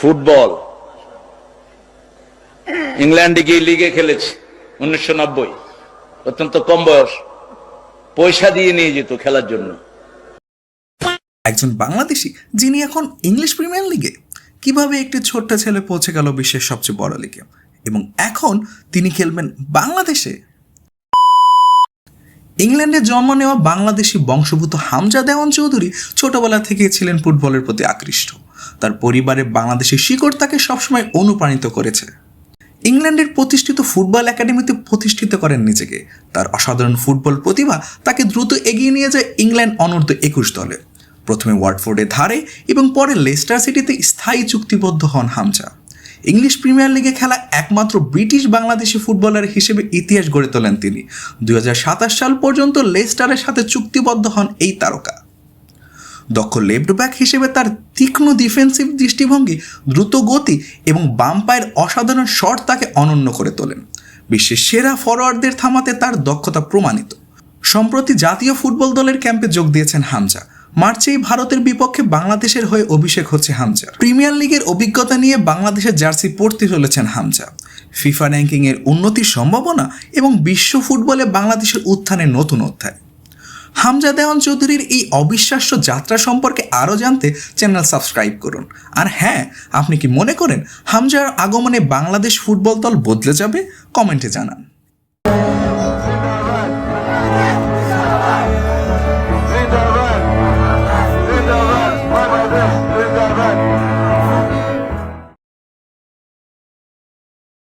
Football. ইংল্যান্ডে গিয়ে লিগে খেলেছি, উনিশশো নব্বই। অত্যন্ত কম বয়স। পয়সা দিয়ে নিয়ে যেত খেলার জন্য। একজন বাংলাদেশি যিনি এখন ইংলিশ প্রিমিয়ার লিগে। কীভাবে একটি ছোট্ট ছেলে পৌঁছে গেল বিশ্বের সবচেয়ে বড় লিগে? এবং এখন তিনি খেলবেন বাংলাদেশে। ইংল্যান্ডে জন্ম নেওয়া বাংলাদেশি বংশভূত হামজা দেওয়ান চৌধুরী ছোটবেলা থেকেই ছিলেন ফুটবলের প্রতি আকৃষ্ট। তার পরিবারে বাংলাদেশের শিকড় তাকে সবসময় অনুপ্রাণিত করেছে। ইংল্যান্ডের প্রতিষ্ঠিত ফুটবল একাডেমিতে প্রতিষ্ঠিত করেন নিজেকে। তার অসাধারণ ফুটবল প্রতিভা তাকে দ্রুত এগিয়ে নিয়ে যায় ইংল্যান্ড অনূর্ধ্ব একুশ দলে। প্রথমে ওয়ার্ডফোর্ডে ধারে এবং পরে লেস্টার সিটিতে স্থায়ী চুক্তিবদ্ধ হন হামজা। ইংলিশ প্রিমিয়ার লিগে খেলা একমাত্র ব্রিটিশ বাংলাদেশি ফুটবলার হিসেবে ইতিহাস গড়ে তোলেন তিনি। দুই হাজার সাতাশ সাল পর্যন্ত লেস্টারের সাথে চুক্তিবদ্ধ হন এই তারকা। দক্ষ লেফট ব্যাক হিসেবে তার তীক্ষ্ণ ডিফেন্সিভ দৃষ্টিভঙ্গি, দ্রুত গতি এবং বাম পায়ের অসাধারণ শট তাকে অনন্য করে তোলেন। বিশ্বের সেরা ফরোয়ার্ডদের থামাতে তার দক্ষতা প্রমাণিত। সম্প্রতি জাতীয় ফুটবল দলের ক্যাম্পে যোগ দিয়েছেন হামজা। মার্চেই ভারতের বিপক্ষে বাংলাদেশের হয়ে অভিষেক হচ্ছে হামজা। প্রিমিয়ার লিগের অভিজ্ঞতা নিয়ে বাংলাদেশের জার্সি পড়তে চলেছেন হামজা। ফিফা র্যাঙ্কিংয়ের উন্নতির সম্ভাবনা এবং বিশ্ব ফুটবলে বাংলাদেশের উত্থানের নতুন অধ্যায়। হামজা দেওয়ান চৌধুরীর এই অবিশ্বাস্য যাত্রা সম্পর্কে আরও জানতে চ্যানেল সাবস্ক্রাইব করুন। আর হ্যাঁ আপনি কি মনে করেন হামজার আগমনে বাংলাদেশ ফুটবল দল বদলে যাবে? কমেন্টে জানান।